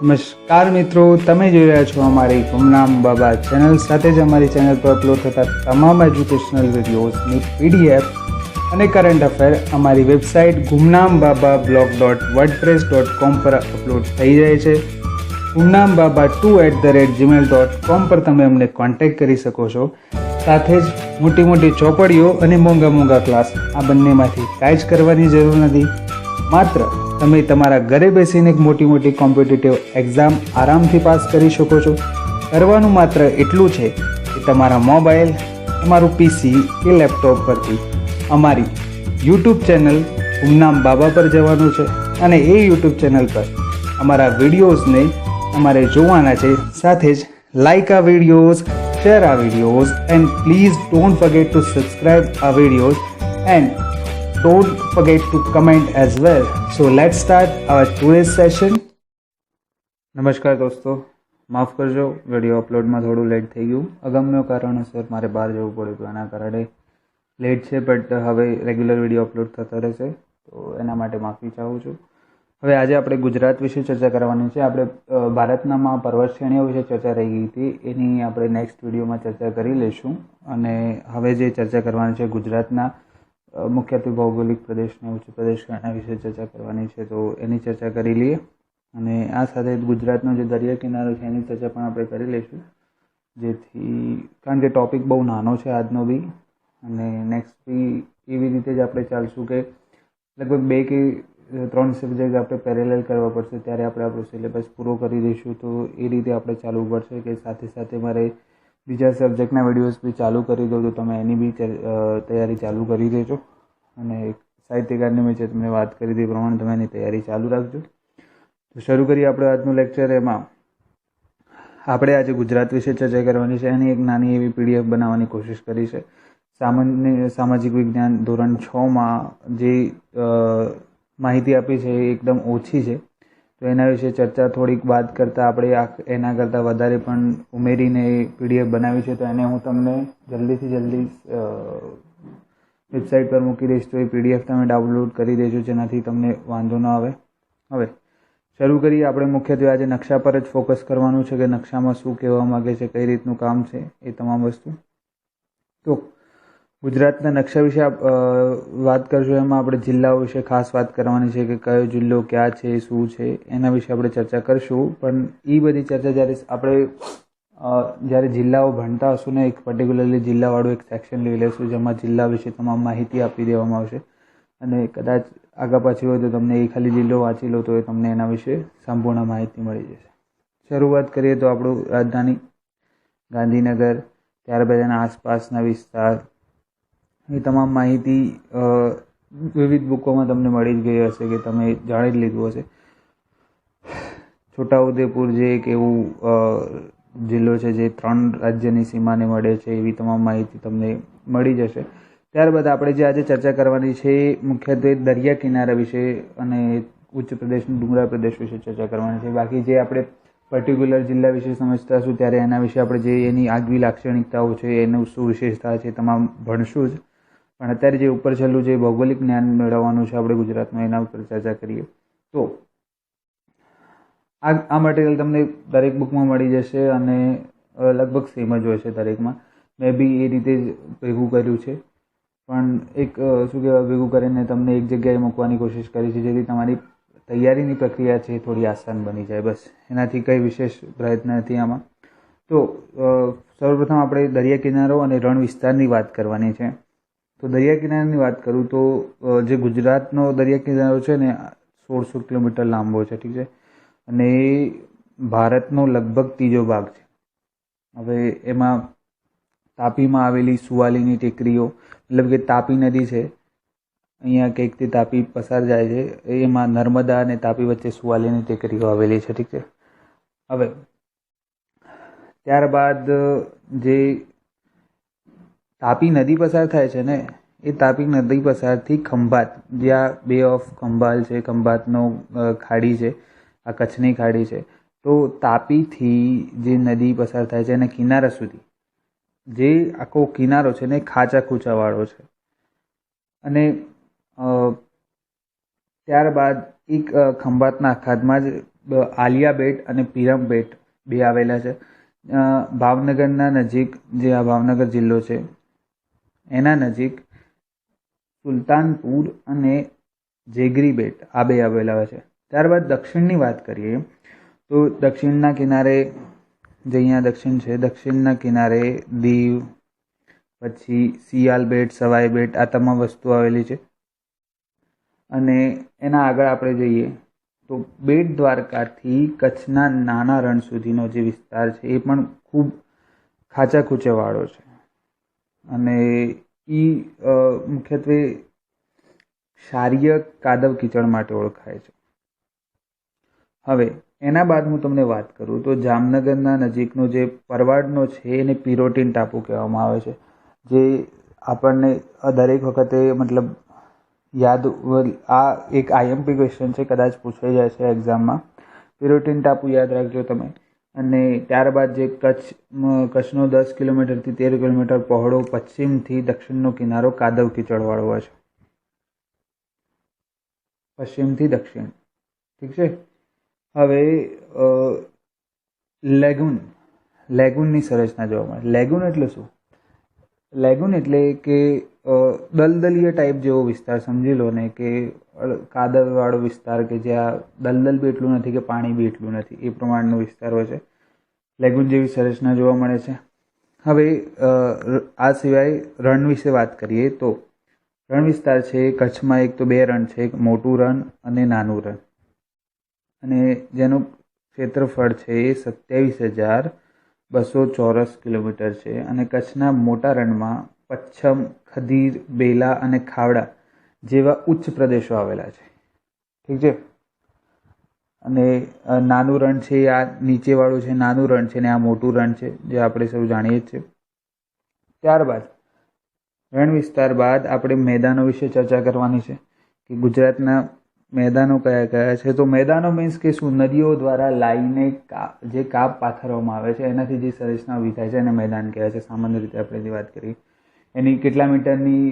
નમસ્કાર મિત્રો, તમે જોઈ રહ્યા છો અમારી ગુમનામ બાબા ચેનલ સાથે જ અમારી ચેનલ પર અપલોડ થતા તમામ એજ્યુકેશનલ વિડીયોઝની પીડીએફ અને કરંટ અફેર અમારી website Gumnam Baba blog dot WordPress dot com પર અપલોડ થઈ જાય છે. Gumnam Baba two at the rate Gmail dot com પર તમે અમને કોન્ટેક્ટ કરી શકો છો. સાથે જ મોટી મોટી ચોપડીઓ અને મોંઘા મોંઘા ક્લાસ આ બંનેમાંથી કાંઈ જ કરવાની જરૂર નથી. માત્ર તમે તમારા ઘરે બેસીને એક મોટી મોટી કોમ્પિટિટિવ એક્ઝામ આરામથી પાસ કરી શકો છો. કરવાનું માત્ર એટલું છે કે તમારા મોબાઈલ તમારું પીસી કે લેપટોપ પરથી અમારી યુટ્યુબ ચેનલ ઉમનામ બાબા પર જવાનું છે અને એ યુટ્યુબ ચેનલ પર અમારા વિડીયોઝને અમારે જોવાના છે. સાથે જ લાઇક આ વિડીયોઝ શેર આ videos and please don't forget to subscribe આ videos and don't forget to comment as well. So, let's start our today's session. નમસ્કાર દોસ્તો. માફ કરજો વીડિયો અપલોડમાં થોડું લેટ થઈ ગયું. અગમ્ય કારણોસર મારે બહાર જવું પડ્યું હતું, એના કારણે લેટ છે બટ હવે રેગ્યુલર વીડિયો અપલોડ થતા રહેશે, તો એના માટે માફી ચાહું છું. હવે આજે આપણે ગુજરાત વિશે ચર્ચા કરવાની છે. આપણે ભારતનામાં પર્વત શ્રેણીઓ વિશે ચર્ચા રહી ગઈ હતી. એની આપણે નેક્સ્ટ વિડીયોમાં ચર્ચા કરી લઈશું. અને હવે જે ચર્ચા કરવાની છે ગુજરાતના મુખ્યત્વે ભૌગોલિક પ્રદેશ અને ઉચ્ચ પ્રદેશ એના વિશે ચર્ચા કરવાની છે, તો એની ચર્ચા કરી લઈએ. અને આ સાથે ગુજરાતનો જે દરિયા કિનારો છે, એની ચર્ચા પણ આપણે કરી લઈશું. જેથી, કારણ કે ટોપિક બહુ નાનો છે આજનો બી, અને નેક્સ્ટ બી એવી રીતે જ આપણે ચાલશું કે લગભગ બે કે ત્રણ સબ્જેક્ટ આપણે પેરેલલ કરવા પડશે, ત્યારે આપણે આપણો સિલેબસ પૂરો કરી દઈશું. તો એ રીતે આપણે ચાલવું પડશે કે સાથે સાથે મારે બીજા સબ્જેક્ટના વિડીયોઝ બી ચાલુ કરી દઉં તો તમે એની બી તૈયારી ચાલુ કરી દેજો. અને સાહિત્યકારની મેં જે તમને વાત કરી હતી પ્રમાણે તમે એની તૈયારી ચાલુ રાખજો. તો શરૂ કરીએ આપણે આજનું લેક્ચર એમાં. આપણે આજે ગુજરાત વિશે ચર્ચા કરવાની છે. એની એક નાની એવી પીડીએફ બનાવવાની કોશિશ કરી છે. સામાન્ય, સામાજિક વિજ્ઞાન ધોરણ છમાં જે માહિતી આપી છે એ એકદમ ઓછી છે. તો એના વિશે ચર્ચા થોડીક વાત કરતાં આપણે આ એના કરતાં વધારે પણ ઉમેરીને એ પીડીએફ બનાવી છે. તો એને હું તમને જલ્દીથી જલ્દી વેબસાઇટ પર મૂકી દઈશ તો એ પીડીએફ તમે ડાઉનલોડ કરી દેજો જેનાથી તમને વાંધો ન આવે. હવે, શરૂ કરીએ આપણે મુખ્યત્વે આજે નકશા પર જ ફોકસ કરવાનું છે કે નકશામાં શું કહેવા માગે છે, કઈ રીતનું કામ છે એ તમામ વસ્તુ. તો ગુજરાતના નકશા વિશે વાત કરશું એમાં આપણે જિલ્લાઓ વિશે ખાસ વાત કરવાની છે કે કયો જિલ્લો ક્યાં છે, શું છે, એના વિશે આપણે ચર્ચા કરશું. પણ એ બધી ચર્ચા જ્યારે આપણે જ્યારે જિલ્લાઓ ભણતા હશું ને, એક પર્ટિક્યુલરલી જિલ્લાવાળું એક સેક્શન લઈ લેશું, જેમાં જિલ્લા વિશે તમામ માહિતી આપી દેવામાં આવશે. અને કદાચ આગા પાછી હોય તો તમને એ ખાલી જિલ્લો વાંચી લો, તો એ તમને એના વિશે સંપૂર્ણ માહિતી મળી જશે. શરૂઆત કરીએ તો આપણું રાજધાની ગાંધીનગર, ત્યારબાદ એના આસપાસના વિસ્તાર એ તમામ માહિતી વિવિધ બુકોમાં તમને મળી જ ગઈ હશે કે તમે જાણી જ લીધું હશે. છોટાઉદેપુર જે એક એવું જિલ્લો છે જે ત્રણ રાજ્યની સીમાને મળે છે એવી તમામ માહિતી તમને મળી જશે. ત્યારબાદ આપણે જે આજે ચર્ચા કરવાની છે મુખ્યત્વે દરિયા કિનારા વિશે અને ઉચ્ચ પ્રદેશ ડુંગરા પ્રદેશ વિશે ચર્ચા કરવાની છે. બાકી જે આપણે પર્ટિક્યુલર જિલ્લા વિશે સમજતા હશું ત્યારે એના વિશે આપણે જે એની આગવી લાક્ષણિકતાઓ છે, એનું શું વિશેષતા છે તમામ ભણશું જ. પણ અત્યારે જે ઉપર છેલ્લું જે ભૌગોલિક જ્ઞાન મેળવવાનું છે આપણે ગુજરાતમાં એના ઉપર ચર્ચા કરીએ. તો, આ આ મટીરિયલ તમને દરેક બુકમાં મળી જશે અને લગભગ સેમ જ હોય છે દરેકમાં. મેં બી એ રીતે જ ભેગું કર્યું છે. પણ એક શું કહેવાય, ભેગું કરીને તમને એક જગ્યાએ મૂકવાની કોશિશ કરી છે જેથી તમારી તૈયારીની પ્રક્રિયા છે થોડી આસાન બની જાય બસ. એનાથી કંઈ વિશેષ પ્રયત્ન નથી આમાં. તો સર્વપ્રથમ આપણે દરિયા કિનારો અને રણ વિસ્તારની વાત કરવાની છે. તો દરિયા કિનારાની વાત કરું તો જે ગુજરાતનો દરિયા કિનારો છે ને, સોળસો કિલોમીટર લાંબો છે, ઠીક છે? અને એ ભારતનો લગભગ ત્રીજો ભાગ છે. હવે એમાં તાપીમાં આવેલી સુવાલીની ટેકરીઓ, મતલબ કે તાપી નદી છે, અહીંયા કંઈકથી તાપી પસાર જાય છે, એમાં નર્મદા અને તાપી વચ્ચે સુવાલીની ટેકરીઓ આવેલી છે, ઠીક છે? હવે, ત્યારબાદ, જે તાપી નદી પસાર થાય છે ને, એ તાપી નદી પસારથી ખંભાત, જ્યાં બે ઓફ ખંભાલ છે, ખંભાતનો ખાડી છે, આ કચ્છની ખાડી છે. તો તાપીથી જે નદી પસાર થાય છે એના કિનારા સુધી, જે આખો કિનારો છે ને ખાચા ખૂચાવાળો છે. અને ત્યારબાદ એક ખંભાતના અખાતમાં જ આલિયા બેટ અને પીરમ બેટ બે આવેલા છે. ભાવનગરના નજીક જે આ ભાવનગર જિલ્લો છે એના નજીક સુલતાનપુર અને જેગરી બેટ આ બે આવેલા છે. ત્યારબાદ દક્ષિણની વાત કરીએ, તો દક્ષિણના કિનારે જે અહીંયા દક્ષિણ છે, દક્ષિણના કિનારે દીવ, પછી સિયાલ બેટ સવાઈ બેટ આ તમામ વસ્તુ આવેલી છે. અને એના આગળ આપણે જઈએ, તો બેટ દ્વારકાથી કચ્છના નાના રણ સુધીનો જે વિસ્તાર છે, એ પણ ખૂબ ખાચા ખૂચેવાળો છે. અને એ મુખ્યત્વે ક્ષારીય કાદવ કીચડ માટે ઓળખાય છે. હવે, એના બાદ હું તમને વાત કરું તો જામનગરના નજીકનો જે પરવાડનો છે એને પિરોટીન ટાપુ કહેવામાં આવે છે, જે આપણને દરેક વખતે મતલબ યાદ આ એક આઈએમપી ક્વેશ્ચન છે, કદાચ પૂછાઈ જાય છે એક્ઝામમાં પિરોટીન ટાપુ યાદ રાખજો તમે. અને ત્યારબાદ જે કચ્છ કચ્છનો દસ કિલોમીટરથી તેર કિલોમીટર પહોળો પશ્ચિમથી દક્ષિણનો કિનારો કાદવ કીચડવાળો હોય છે. પશ્ચિમથી દક્ષિણ. ઠીક છે? હવે લેગુન. લેગુનની સંરચના જોવા મળે. લેગુન એટલે શું? લેગુન એટલે કે દલદલીય ટાઈપ જેવો વિસ્તાર, સમજી લો ને કે કાદવવાળો વિસ્તાર કે જ્યાં દલદલ બી એટલું નથી કે પાણી બી એટલું નથી, એ પ્રમાણનો વિસ્તાર હોય છે. લેગુન જેવી સંરચના જોવા મળે છે. હવે આ સિવાય રણ વિશે વાત કરીએ તો, રણ વિસ્તાર છે, કચ્છમાં એક તો બે રણ છે, એક મોટું રણ અને નાનું રણ. અને જેનું ક્ષેત્રફળ છે એ સત્યાવીસ હજાર બસો ચોરસ કિલોમીટર છે અને કચ્છના મોટા રણમાં પચ્છમ, ખદીર, બેલા અને ખાવડા જેવા ઉચ્ચ પ્રદેશો આવેલા છે. ઠીક છે? અને નાનું રણ છે, આ નીચેવાળું છે, નાનું રણ છે ને આ મોટું રણ છે, જે આપણે સૌ જાણીએ જ છે ત્યારબાદ, રણ વિસ્તાર બાદ આપણે મેદાનો વિશે ચર્ચા કરવાની છે કે ગુજરાતના મેદાનો કયા કયા છે? તો મેદાનો મીન્સ કે શું નદીઓ દ્વારા લાઈને જે કાપ પાથરવામાં આવે છે, એનાથી જે સંરચના ઊભી થાય છે, એને મેદાન કહેવાય છે. સામાન્ય રીતે આપણે જે વાત કરીએ, એની કેટલા મીટરની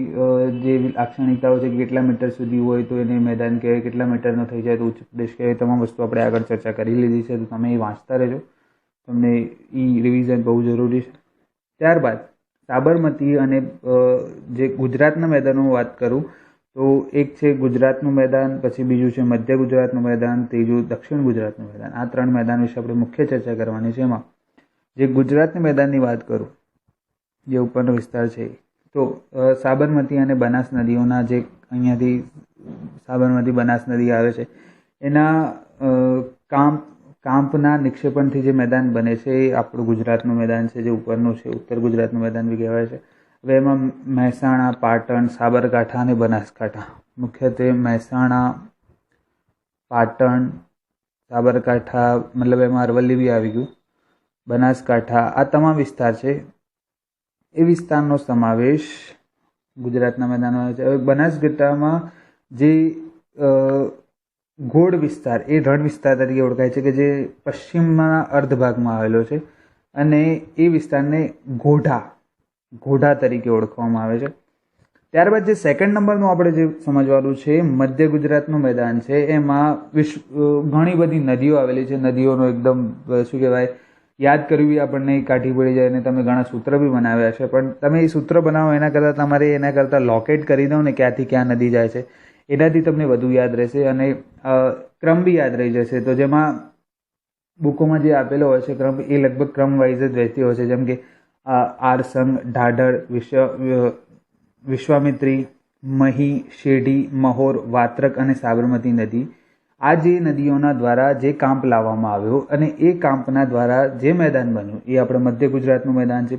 જે લાક્ષણિકતાઓ છે કે કેટલા મીટર સુધી હોય, તો એને મેદાન કહેવાય, કેટલા મીટરનો થઈ જાય, તો ઉચ્ચ પ્રદેશ કહેવાય. તમામ વસ્તુ આપણે આગળ ચર્ચા કરી લીધી છે, તો તમે એ વાંચતા રહેજો. તમને એ રિવિઝન બહુ જરૂરી છે. ત્યારબાદ સાબરમતી અને જે ગુજરાતના મેદાનો વાત કરું તો એક છે ગુજરાતનું મેદાન, પછી બીજું છે મધ્ય ગુજરાતનું મેદાન, ત્રીજું દક્ષિણ ગુજરાતનું મેદાન. આ ત્રણ મેદાન વિશે આપણે મુખ્ય ચર્ચા કરવાની છે એમાં. જે ગુજરાતની મેદાનની વાત કરું, જે ઉપરનો વિસ્તાર છે તો સાબરમતી અને બનાસ નદીઓના જે અહીંયાથી સાબરમતી બનાસ નદી આવે છે, એના કામ કાંપ કાંપના નિક્ષેપણથી જે મેદાન બને છે એ આપણું ગુજરાતનું મેદાન છે, જે ઉપરનું છે, ઉત્તર ગુજરાતનું મેદાન બી કહેવાય છે. એમાં મહેસાણા, પાટણ, સાબરકાંઠા અને બનાસકાંઠા. મુખ્યત્વે મહેસાણા, પાટણ, સાબરકાંઠા, મતલબ એમાં અરવલ્લી બી આવી ગયું. બનાસકાંઠા, આ તમામ વિસ્તાર છે. એ વિસ્તારનો સમાવેશ ગુજરાતના મેદાનમાં છે. હવે બનાસકાંઠામાં જે ગોળ વિસ્તાર, એ રણ વિસ્તાર તરીકે ઓળખાય છે કે જે પશ્ચિમના અર્ધ ભાગમાં આવેલો છે. અને એ વિસ્તારને ઘોઢા ઘોઢા તરીકે ઓળખવામાં આવે છે. ત્યારબાદ જે સેકન્ડ નંબરનું આપણે જે સમજવાનું છે, મધ્ય ગુજરાતનું મેદાન છે, એમાં વિશ્વ ઘણી બધી નદીઓ આવેલી છે. નદીઓનો એકદમ શું કહેવાય, યાદ કરવી આપણને કાઢી પડી જાય અને તમે ઘણા સૂત્ર બી બનાવ્યા છે. પણ તમે એ સૂત્ર બનાવો એના કરતાં તમારે એના કરતાં લોકેટ કરી દો ને ક્યાંથી ક્યાં નદી જાય છે. એનાથી તમને વધુ યાદ રહેશે અને ક્રમ બી યાદ રહી જશે. તો જેમાં બુકોમાં જે આપેલો હોય છે, ક્રમ એ લગભગ ક્રમ વાઇઝ જ રહેતી હોય છે. જેમ કે આરસંગ ઢાઢર, વિશ્વ વિશ્વામિત્રી, મહી શેઢી મહોર, વાત્રક અને સાબરમતી નદી. આ જે નદીઓના દ્વારા જે કાંપ લાવવામાં આવ્યો અને એ કાંપના દ્વારા જે મેદાન બન્યું, એ આપણે મધ્ય ગુજરાતનું મેદાન છે.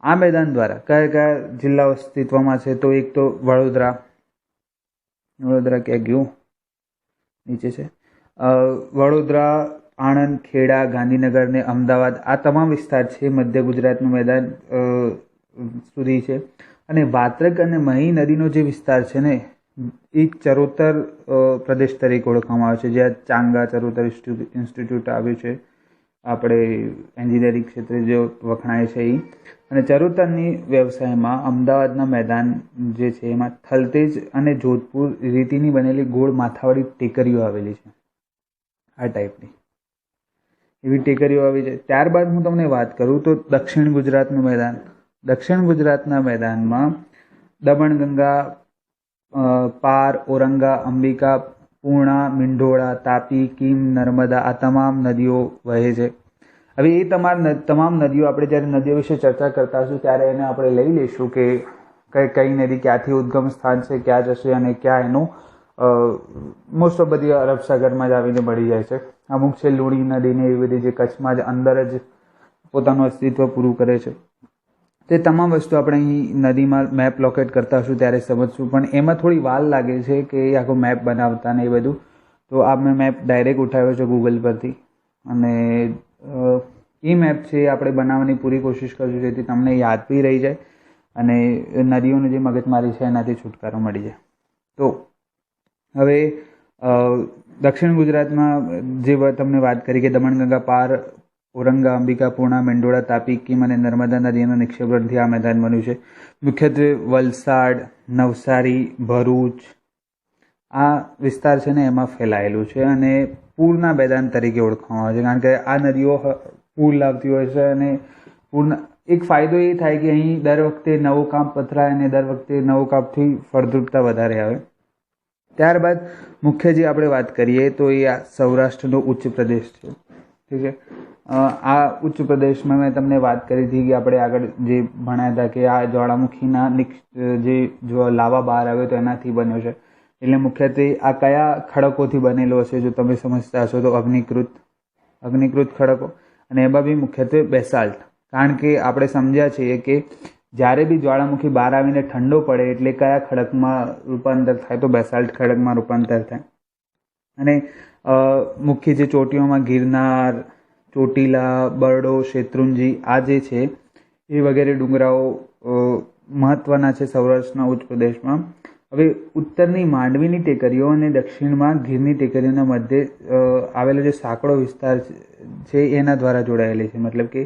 આ મેદાન દ્વારા કયા કયા જિલ્લાઓ અસ્તિત્વમાં છે? તો એક તો વડોદરા. વડોદરા ક્યાં ગયું? નીચે છે. વડોદરા આણંદ, ખેડા, ગાંધીનગર ને અમદાવાદ આ તમામ વિસ્તાર છે, મધ્ય ગુજરાતનું મેદાન સુધી છે. અને વાત્રક અને મહી નદીનો જે વિસ્તાર છે ને, એ ચરોતર પ્રદેશ તરીકે ઓળખવામાં આવે છે. જ્યાં ચાંગા ચરોતર ઇન્સ્ટિટ્યૂ- ઇન્સ્ટિટ્યૂટ આવ્યું છે. આપણે એન્જિનિયરિંગ ક્ષેત્રે જે વખણાય છે એ અને ચરોતરની વ્યવસાયમાં અમદાવાદના મેદાન જે છે, એમાં થલતેજ અને જોધપુર રીતિની બનેલી ગોળ માથાવાળી ટેકરીઓ આવેલી છે. આ ટાઈપની એવી ટેકરીઓ આવી છે. ત્યારબાદ હું તમને વાત કરું તો દક્ષિણ ગુજરાતનું મેદાન. દક્ષિણ ગુજરાતના મેદાનમાં દમણગંગા પાર ઓરંગા અંબિકા, પૂર્ણા, મીંઢોળા, તાપી, કીમ, નર્મદા આ તમામ નદીઓ વહે છે. હવે એ તમારા તમામ નદીઓ આપણે જ્યારે નદીઓ વિશે ચર્ચા કરતા હશું ત્યારે એને આપણે લઈ લઈશું કે કઈ કઈ નદી ક્યાંથી ઉદ્ગમ સ્થાન છે, ક્યાં જશે અને ક્યાં એનું મોસ્ટ ઓફ બધી અરબ સાગરમાં જ આવીને મળી જાય છે. અમુક છે, લોણી નદીને એવી બધી જે કચ્છમાં જ અંદર જ પોતાનું અસ્તિત્વ પૂરું કરે છે. તે તમામ વસ્તુ આપણે અહીં નદીમાં મેપ લોકેટ કરતા હશું ત્યારે સમજશું. પણ એમાં થોડી વાર લાગે છે કે આખો મેપ બનાવતા ને એ બધું. તો આ મેં મેપ ડાયરેક્ટ ઉઠાવ્યો છે ગૂગલ પરથી. અને એ મેપ છે આપણે બનાવવાની પૂરી કોશિશ કરશું, જેથી તમને યાદ બી રહી જાય અને નદીઓની જે મગજમારી છે, એનાથી છુટકારો મળી જાય. તો, હવે દક્ષિણ ગુજરાતમાં જે તમને વાત કરી કે દમણગંગા પાર ઓરંગા અંબિકા, પૂર્ણા મેંડોળા તાપી, કીમ અને નર્મદા નદીના નિક્ષેપણથી આ મેદાન બન્યું છે. મુખ્યત્વે વલસાડ, નવસારી, ભરૂચ, આ વિસ્તાર છે ને એમાં ફેલાયેલું છે અને પૂરના મેદાન તરીકે ઓળખવામાં આવે છે. કારણ કે આ નદીઓ પૂર લાવતી હોય છે અને પૂરના એક ફાયદો એ થાય કે અહીં દર વખતે નવો કાપ પથરાય અને દર વખતે નવો કાપથી ફળદ્રુપતા વધારે આવે. ત્યારબાદ મુખ્ય જે આપણે વાત કરીએ તો એ આ સૌરાષ્ટ્રનો ઉચ્ચ પ્રદેશ છે. ઠીક છે? આ ઉચ્ચ પ્રદેશમાં મેં તમને વાત કરી હતી કે આપણે આગળ જે ભણ્યા હતા કે આ જ્વાળામુખીના જે જો લાવા બહાર આવ્યો તો એનાથી બન્યો છે. એટલે મુખ્યત્વે આ કયા ખડકોથી બનેલો હશે જો તમે સમજતા હશો તો અગ્નિકૃત અગ્નિકૃત ખડકો. અને એમાં બી મુખ્યત્વે બેસાલ્ટ. કારણ કે આપણે સમજ્યા છીએ કે જ્યારે બી જ્વાળામુખી બહાર આવીને ઠંડો પડે એટલે કયા ખડકમાં રૂપાંતર થાય, તો બેસાલ્ટ ખડકમાં રૂપાંતર થાય. અને મુખ્ય જે ચોટીઓમાં ગિરનાર, ચોટીલા, બરડો, શેત્રુંજી, આ જે છે, એ વગેરે ડુંગરાઓ મહત્ત્વના છે સૌરાષ્ટ્રના ઉચ્ચ પ્રદેશમાં. હવે ઉત્તરની માંડવીની ટેકરીઓ અને દક્ષિણમાં ગીરની ટેકરીઓના મધ્યે આવેલો જે સાંકડો વિસ્તાર છે એના દ્વારા જોડાયેલી છે. મતલબ કે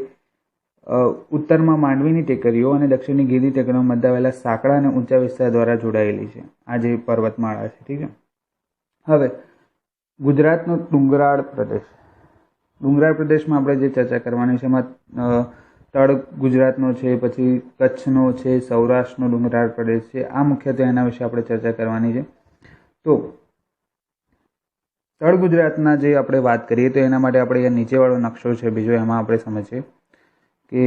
ઉત્તરમાં માંડવીની ટેકરીઓ અને દક્ષિણની ગીરની ટેકરીઓ મધ્ય આવેલા સાંકડા અને ઊંચા વિસ્તાર દ્વારા જોડાયેલી છે. આ જે પર્વતમાળા છે, ઠીક છે? હવે, ગુજરાતનો ડુંગરાળ પ્રદેશ. ડુંગરાળ પ્રદેશમાં આપણે જે ચર્ચા કરવાની છે, એમાં તળ ગુજરાતનો છે, પછી કચ્છનો છે, સૌરાષ્ટ્રનો ડુંગરાળ પ્રદેશ છે, આ મુખ્યત્વે એના વિશે આપણે ચર્ચા કરવાની છે. તો, તળ ગુજરાતના જે આપણે વાત કરીએ, તો એના માટે આપણે નીચેવાળો નકશો છે, બીજો એમાં આપણે સમજીએ. કે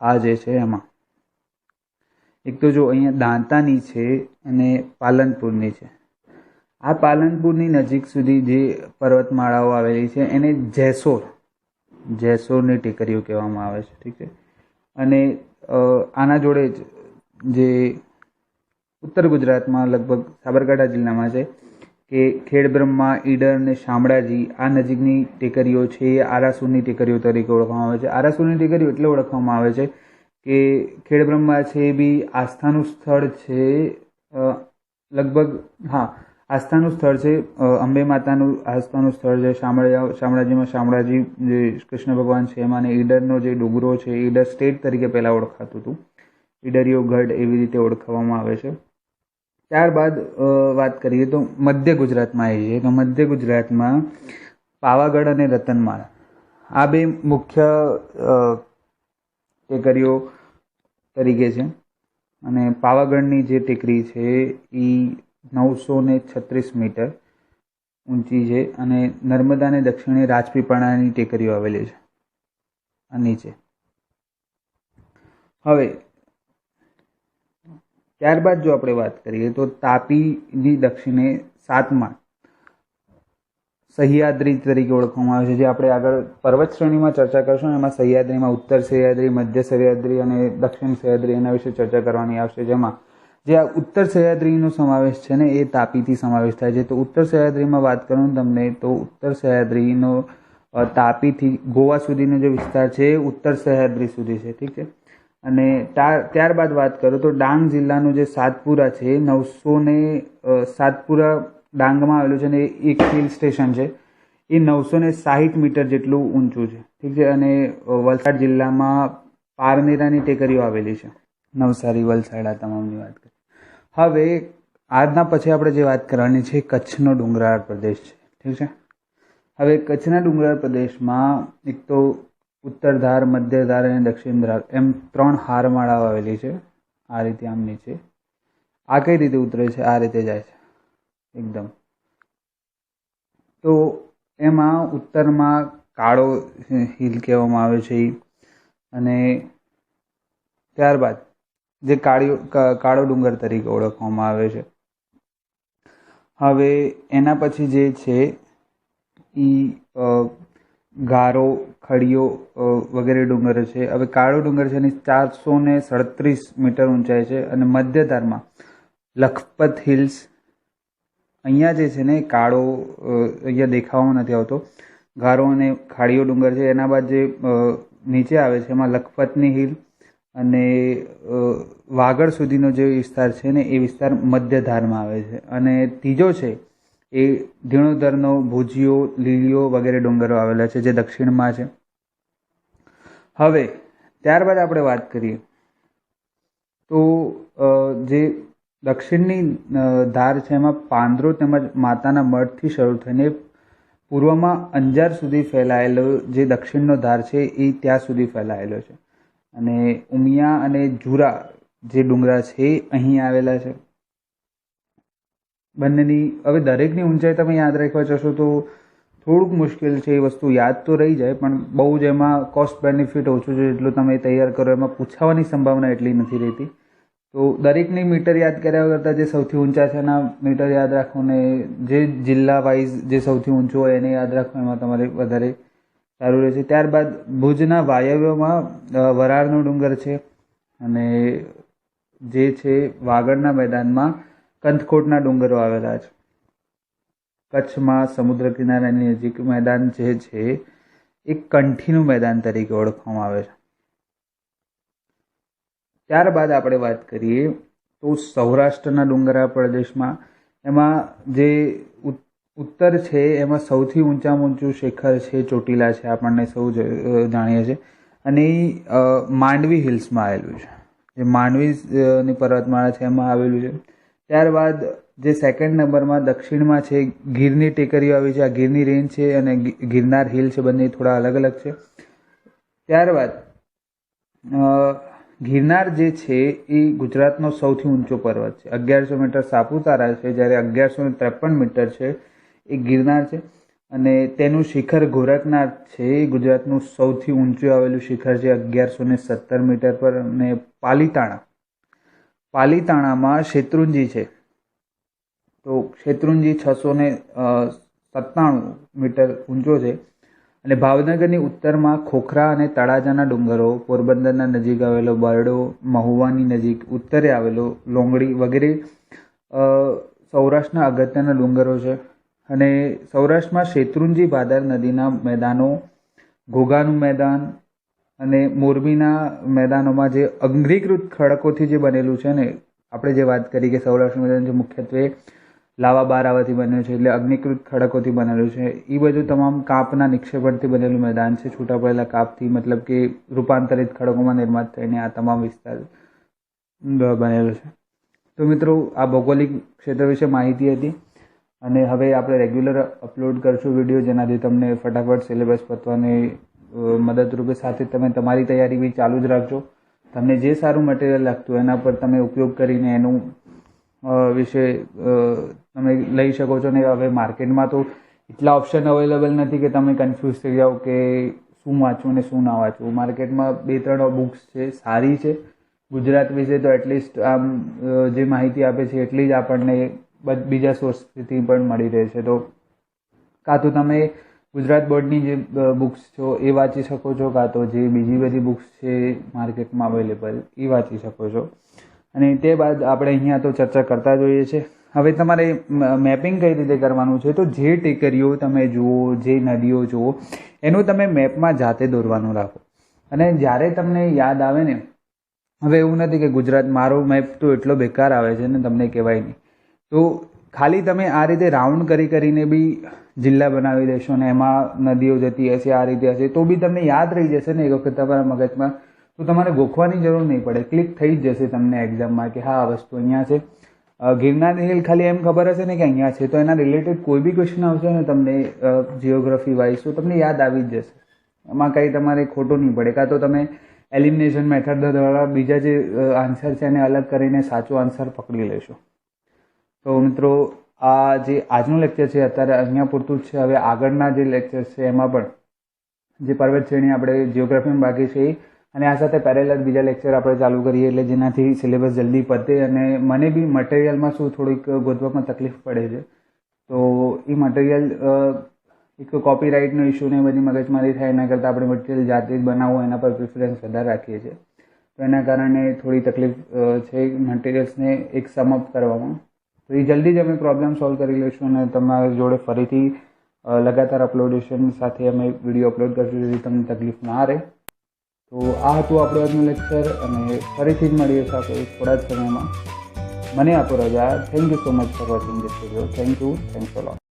આ જે છે એમાં. એક તો જો અહીંયા દાંતાની છે અને પાલનપુરની છે. આ પાલનપુરની નજીક સુધી જે પર્વતમાળાઓ આવેલી છે, એને જેસોર, જેસોરની ટેકરીઓ કહેવામાં આવે છે, ઠીક છે? અને આના જોડે જ જે ઉત્તર ગુજરાતમાં લગભગ સાબરકાંઠા જિલ્લામાં છે કે ખેડબ્રહ્મા ઈડર અને શામળાજી આ નજીકની ટેકરીઓ છે, એ આરાસુરની ટેકરીઓ તરીકે ઓળખવામાં આવે છે. આરાસુરની ટેકરીઓ એટલે ઓળખવામાં આવે છે કે ખેડબ્રહ્મા છે એ બી આસ્થાનું સ્થળ છે લગભગ, હા, આસ્થાનું સ્થળ છે અંબે માતાનું આસ્થાનું સ્થળ છે શામળા શામળાજીમાં શામળાજી, જે કૃષ્ણ ભગવાન છે, એમાં અને ઈડરનો જે ડુંગરો છે ઈડર સ્ટેટ તરીકે પહેલાં ઓળખાતું હતું. ઈડરિયો ગઢ એવી રીતે ઓળખવામાં આવે છે. ત્યારબાદ વાત કરીએ તો મધ્ય ગુજરાતમાં આવી જઈએ તો મધ્ય ગુજરાતમાં પાવાગઢ અને રતનમાળ. આ બે મુખ્ય ટેકરીઓ તરીકે છે. અને પાવાગઢની જે ટેકરી છે એ નવસો ને છત્રીસ મીટર ઊંચી છે અને નર્મદાને દક્ષિણે રાજપીપળાની ટેકરીઓ આવેલી છે. આ નીચે. હવે ત્યારબાદ જો આપણે વાત કરીએ તો તાપીની દક્ષિણે સાતમા સહ્યાદ્રી તરીકે ઓળખવામાં આવે છે, જે આપણે આગળ પર્વત શ્રેણીમાં ચર્ચા કરશું એમાં સહ્યાદ્રીમાં ઉત્તર સહ્યાદ્રી, મધ્ય સહ્યાદ્રી અને દક્ષિણ સહ્યાદ્રી એના વિશે ચર્ચા કરવાની આવશે, જેમાં જે આ ઉત્તર સહ્યાદ્રીનો સમાવેશ છે ને એ તાપીથી સમાવેશ થાય છે. તો ઉત્તર સહ્યાદ્રીમાં વાત કરું તમને, તો ઉત્તર સહ્યાદ્રીનો તાપીથી ગોવા સુધીનો જે વિસ્તાર છે એ ઉત્તર સહ્યાદ્રી સુધી છે, ઠીક છે? અને ત્યાર ત્યારબાદ વાત કરું તો ડાંગ જિલ્લાનું જે સાતપુરા છે નવસો ને સાતપુરા ડાંગમાં આવેલું છે અને એક હિલ સ્ટેશન છે. એ નવસો ને સાહીઠ મીટર જેટલું ઊંચું છે. ઠીક છે? અને વલસાડ જિલ્લામાં પારનેરાની ટેકરીઓ આવેલી છે. નવસારી, વલસાડ, આ તમામની વાત કરીએ હવે, આજના પછી આપણે જે વાત કરવાની છે કચ્છનો ડુંગરાળ પ્રદેશ છે. ઠીક છે? હવે કચ્છના ડુંગરાળ પ્રદેશમાં એક તો ઉત્તર ધાર, મધ્ય ધાર અને દક્ષિણ ધાર એમ ત્રણ હારમાળાઓ આવેલી છે. આ રીતે આમ નીચે. આ કઈ રીતે ઉતરે છે? આ રીતે જાય છે. એકદમ. તો એમાં ઉત્તરમાં કાળો હિલ કહેવામાં આવે છે અને ત્યારબાદ જે કાળિયો કાળો ડુંગર તરીકે ઓળખવામાં આવે છે. હવે એના પછી જે છે એ ગારો ખડીયો વગેરે ડુંગર છે. હવે કાળો ડુંગર છે એની ચારસો ને સડત્રીસ મીટર ઊંચાઈ છે અને મધ્યધારમાં લખપત હિલ્સ અહીંયા જે છે ને કાળો અહીંયા દેખાવામાં નથી આવતો. ગારો અને ખાડીયો ડુંગર છે. એના બાદ જે નીચે આવે છે એમાં લખપતની હિલ અને વાગડ સુધીનો જે વિસ્તાર છે ને એ વિસ્તાર મધ્યધારમાં આવે છે. અને ત્રીજો છે એ ધીણોધરનો ભુજિયો, લીલીઓ વગેરે ડુંગરો આવેલા છે જે દક્ષિણમાં છે. હવે, ત્યારબાદ આપણે વાત કરીએ. તો જે દક્ષિણની ધાર છે એમાં પાંદરો તેમજ માતાના મઠથી શરૂ થઈને પૂર્વમાં અંજાર સુધી ફેલાયેલો જે દક્ષિણનો ધાર છે એ ત્યાં સુધી ફેલાયેલો છે. અને ઉમિયા અને જુરા જે ડુંગરા છે એ અહીં આવેલા છે. બંનેની, હવે દરેકની ઊંચાઈ તમે યાદ રાખવા જશો તો થોડુંક મુશ્કેલ છે એ વસ્તુ યાદ તો રહી જાય, પણ બહુ જ એમાં કોસ્ટ બેનિફિટ ઓછું છે એટલું તમે તૈયાર કરો એમાં પૂછાવાની સંભાવના એટલી નથી રહેતી. તો દરેકની મીટર યાદ કર્યા કરતાં જે સૌથી ઊંચા છે એના મીટર યાદ રાખો ને જે જિલ્લા વાઇઝ જે સૌથી ઊંચું હોય એને યાદ રાખો, એમાં તમારે વધારે સારું રહેશે. ત્યારબાદ ભુજના વાયવ્યમાં વરાળનો ડુંગર છે અને જે છે વાગડના મેદાનમાં કંથકોટના ડુંગરો આવેલા છે. કચ્છમાં સમુદ્ર કિનારાની નજીક મેદાન જે છે એ કંઠીનું મેદાન તરીકે ઓળખવામાં આવે છે. ત્યારબાદ આપણે વાત કરીએ તો સૌરાષ્ટ્રના ડુંગરા પ્રદેશમાં એમાં જે ઉત્તર છે, એમાં સૌથી ઊંચામાં ઊંચું શિખર છે, ચોટીલા છે, આપણને સૌ જાણીએ છીએ. અને એ માંડવી હિલ્સમાં આવેલું છે. જે માંડવી ની પર્વતમાળા છે, એમાં આવેલું છે. ત્યારબાદ જે સેકન્ડ નંબરમાં દક્ષિણમાં છે, ગીરની ટેકરીઓ આવી છે, આ ગીરની રેન્જ છે અને ગિરનાર હિલ છે, બંને થોડા અલગ અલગ છે. ત્યારબાદ ગિરનાર જે છે, એ ગુજરાતનો સૌથી ઊંચો પર્વત છે. અગિયારસો મીટર સાપુતારા છે, જ્યારે અગિયારસો ત્રેપન મીટર છે, એ ગિરનાર છે. અને તેનું શિખર ગોરખનાથ છે, એ ગુજરાતનું સૌથી ઊંચું આવેલું શિખર છે, અગિયારસો ને સત્તર મીટર પર અને પાલીતાણા. પાલીતાણામાં શેત્રુંજી છે. તો શેત્રુંજી છસો ને સત્તાણું મીટર ઊંચો છે અને ભાવનગરની ઉત્તરમાં ખોખરા અને તળાજાના ડુંગરો, પોરબંદરના નજીક આવેલો બરડો, મહુવાની નજીક ઉત્તરે આવેલો લોંગડી વગેરે સૌરાષ્ટ્રના અગત્યના ડુંગરો છે. અને સૌરાષ્ટ્રમાં શેત્રુંજી ભાદર નદીના મેદાનો, ઘોઘાનું મેદાન અને મોરબીના મેદાનોમાં જે અગ્નિકૃત ખડકોથી જે બનેલું છે ને, આપણે જે વાત કરી કે સૌરાષ્ટ્રનું મેદાન જે મુખ્યત્વે લાવા બારાવાથી બન્યું છે, એટલે અગ્નિકૃત ખડકોથી બનેલું છે એ બધું તમામ કાપના નિક્ષેપણથી બનેલું મેદાન છે. છૂટા પડેલા કાપથી મતલબ કે રૂપાંતરિત ખડકોમાં નિર્માત થઈને આ તમામ વિસ્તાર બનેલો છે. તો મિત્રો, આ ભૌગોલિક ક્ષેત્ર વિશે માહિતી હતી અને હવે આપણે રેગ્યુલર અપલોડ કરશું વીડિયો જેનાથી તમને ફટાફટ સિલેબસ પતવાની મદદરૂપે સાથે તમે તમારી તૈયારી બી ચાલુ જ રાખજો. તમને જે સારું મટીરિયલ લાગતું એના પર તમે ઉપયોગ કરીને એનું વિશે તમે લઈ શકો છો. ને હવે માર્કેટમાં તો એટલા ઓપ્શન અવેલેબલ નથી કે તમે કન્ફ્યુઝ થઈ જાઓ કે શું વાંચવું ને શું ના વાંચવું માર્કેટમાં બે, ત્રણ બુક્સ છે, સારી છે. ગુજરાત વિશે તો એટલીસ્ટ આમ જે માહિતી આપે છે, એટલી જ આપણને બીજા સોર્સથી પણ મળી રહે છે. તો કાં તો તમે ગુજરાત બોર્ડની જે બુક્સ છો, એ વાંચી શકો છો, કાં તો જે બીજી બધી બુક્સ છે માર્કેટમાં અવેલેબલ એ વાંચી શકો છો. અને તે બાદ આપણે અહીંયા તો ચર્ચા કરતા જોઈએ છે હવે તમારે મેપિંગ કઈ રીતે કરવાનું છે? તો જે ટેકરીઓ તમે જુઓ, જે નદીઓ જુઓ, એનું તમે મેપમાં જાતે દોરવાનું રાખો. અને જ્યારે તમને યાદ આવે ને, હવે એવું નથી કે ગુજરાત, મારો મેપ તો એટલો બેકાર આવે છે ને તમને કહેવાય નહીં. તો ખાલી તમે આ રીતે રાઉન્ડ કરી કરીને બી જિલ્લા બનાવી દેશો ને એમાં નદીઓ જતી હશે, આ રીતે હશે, તો બી તમને યાદ રહી જશે ને એક વખત તમારા મગજમાં. તો તમારે ગોખવાની જરૂર નહીં પડે, ક્લિક થઈ જ જશે તમને એક્ઝામમાં કે હા, આ વસ્તુ અહીંયા છે. ગિરનાર હિલ ખાલી એમ ખબર હશે ને કે અહીંયા છે, તો એના રિલેટેડ કોઈ બી ક્વેશ્ચન આવશે ને તમને જિયોગ્રાફી વાઇઝ તો તમને યાદ આવી જ જશે. એમાં કંઈ તમારે ખોટું નહીં પડે, કાં તો તમે એલિમિનેશન મેથડ દ્વારા બીજા જે આન્સર છે એને અલગ કરીને સાચો આન્સર પકડી લેશો. તો મિત્રો, આ જે આજનું લેક્ચર છે, અત્યારે અહીંયા પૂરતું જ છે. હવે આગળના જે લેક્ચર છે, એમાં પણ જે પર્વત શ્રેણી આપણે જિયોગ્રાફીમાં બાકી છે અને આ સાથે પેરેલલ બીજા લેક્ચર આપણે ચાલુ કરીએ, એટલે જેનાથી સિલેબસ જલ્દી પતે અને મને બી મટીરિયલમાં શું થોડીક ગોતવામાં તકલીફ પડે છે. તો એ મટીરિયલ એક કોપીરાઇટનો ઇસ્યુ ને બધી મગજમારી થાય, એના કરતાં આપણે મટીરિયલ જાતે જ બનાવવું, એના પર પ્રિફરન્સ વધારે રાખીએ છીએ. તો એના કારણે થોડી તકલીફ છે મટીરિયલ્સને એક સમઅપ કરવામાં. તો એ જલ્દી જ અમે પ્રોબ્લેમ સોલ્વ કરી લઈશું અને તમારી જોડે ફરીથી લગાતાર અપલોડેશન સાથે અમે વીડિયો અપલોડ કરીશું જેથી તમને તકલીફ ના રહે. તો આ હતું આપણું આજનું લેક્ચર અને ફરીથી જ મળીએ સાથે થોડા જ સમયમાં. મને આપો રજા. Thank you so much for watching this video thank you thanks for